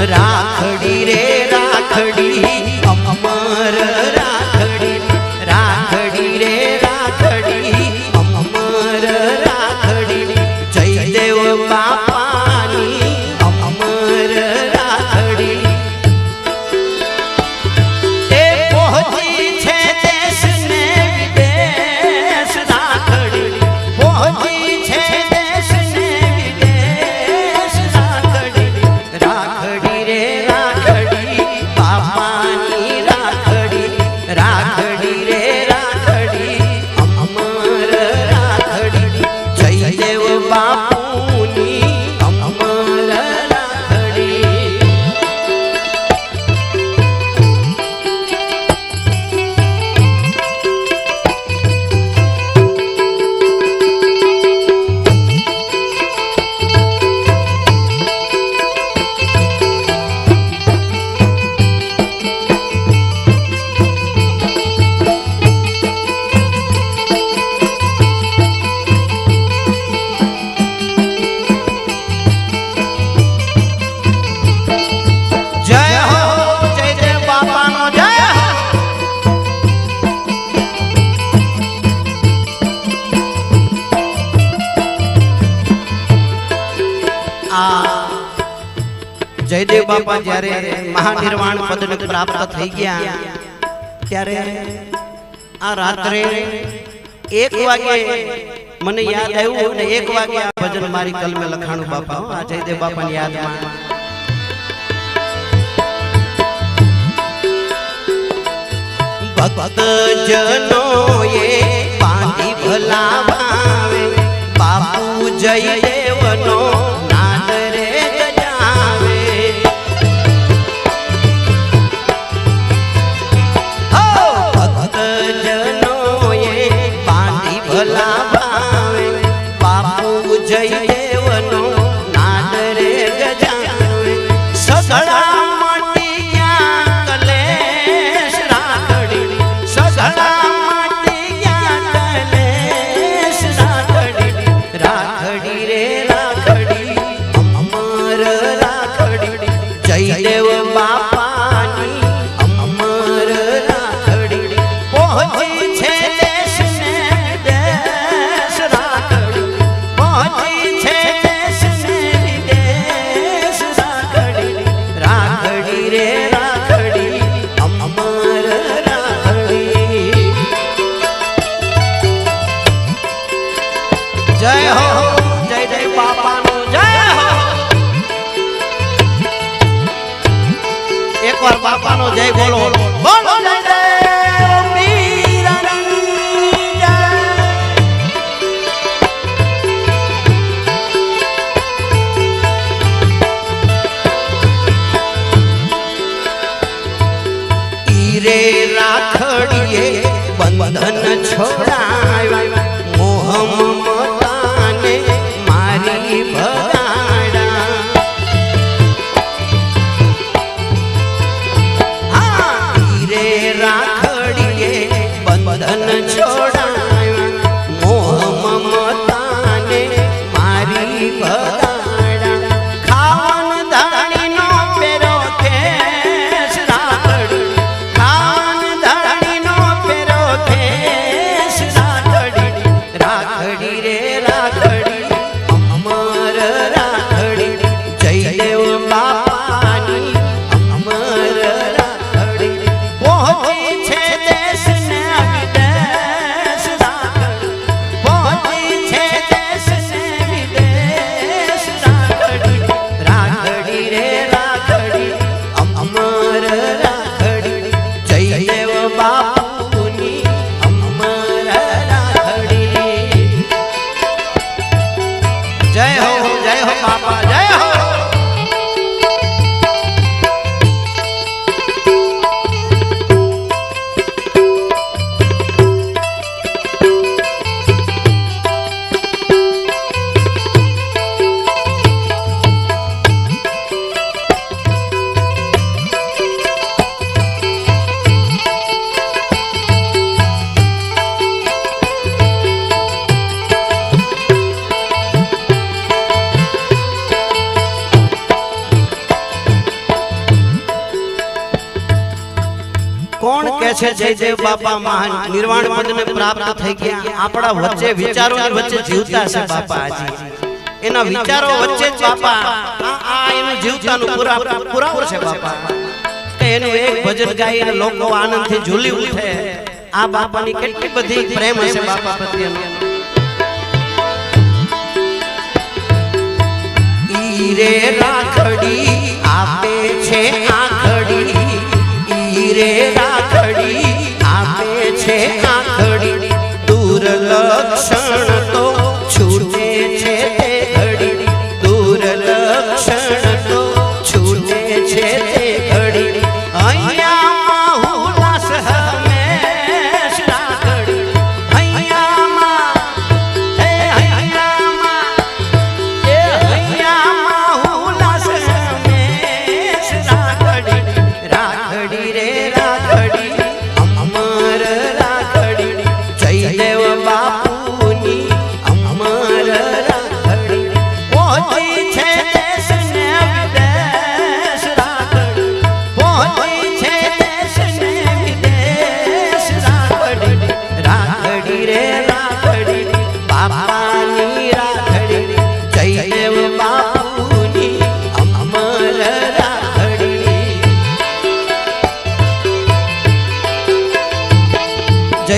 Rá. Ra... Jaydev બાપા જ્યારે મહાનિર્વાણ પદને પ્રાપ્ત થઈ ગયા, ત્યારે આ રાત્રે એક વાગે મને યાદ આવ્યું અને એક વાગે આ ભજન મારી કલમે લખાણું, બાપા આ જયદેવ બાપાની યાદમાં. ભક્ત જનો એ પાણી ભલાવાવે, બાપુ જયદેવનો એકવાર બાપાનો જય બોલો બોલો. ಸಾಗರ જય હો જય હો બાપા કોણ કે જય જયદેવ બાપા મહાન નિર્વાણ પદને પ્રાપ્ત થઈ ગયા. આપણા વચ્ચે વિચારોની વચ્ચે જીવતા છે બાપા હજી એના વિચારો વચ્ચે જ બાપા. આ એનું જીવતાનું પુરા પુરાવો છે બાપા. એનું એક ભજન ગાઈને લોકો આનંદથી ઝૂલી ઉઠે. આ બાપાની કેટલી બધી પ્રેમ હશે બાપા પ્રત્યેનો રે રાખડી लक्षण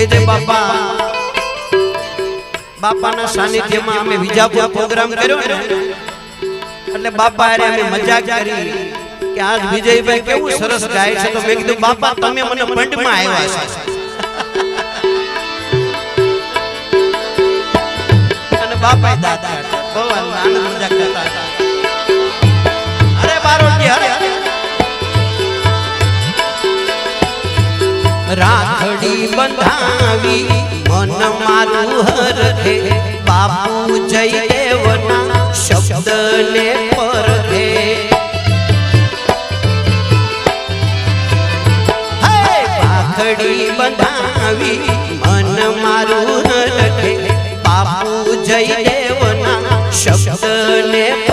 જયદેવ બાપા. બાપાના સાનિધ્યમાં અમે વિજાપુર પ્રોગ્રામ કર્યો ને. એટલે બાપા અરે અમે મજાક કરી કે આજ વિજયભાઈ કેવું સરસ ગાય છે. તો મેં કીધું, બાપા, તમે મને પંડમાં આવ્યા છો. અને બાપા દાદા બહુ આનંદ મજાક કરતા અરે બારોટજી અરે રાખડી બંધાવી, મન મારું હરખે બાપુ જયદેવના શબ્દને પરખે હે રાખડી બંધાવી, મન મારું હરખે બાપુ જયદેવના શબ્દને પરખે વિજયને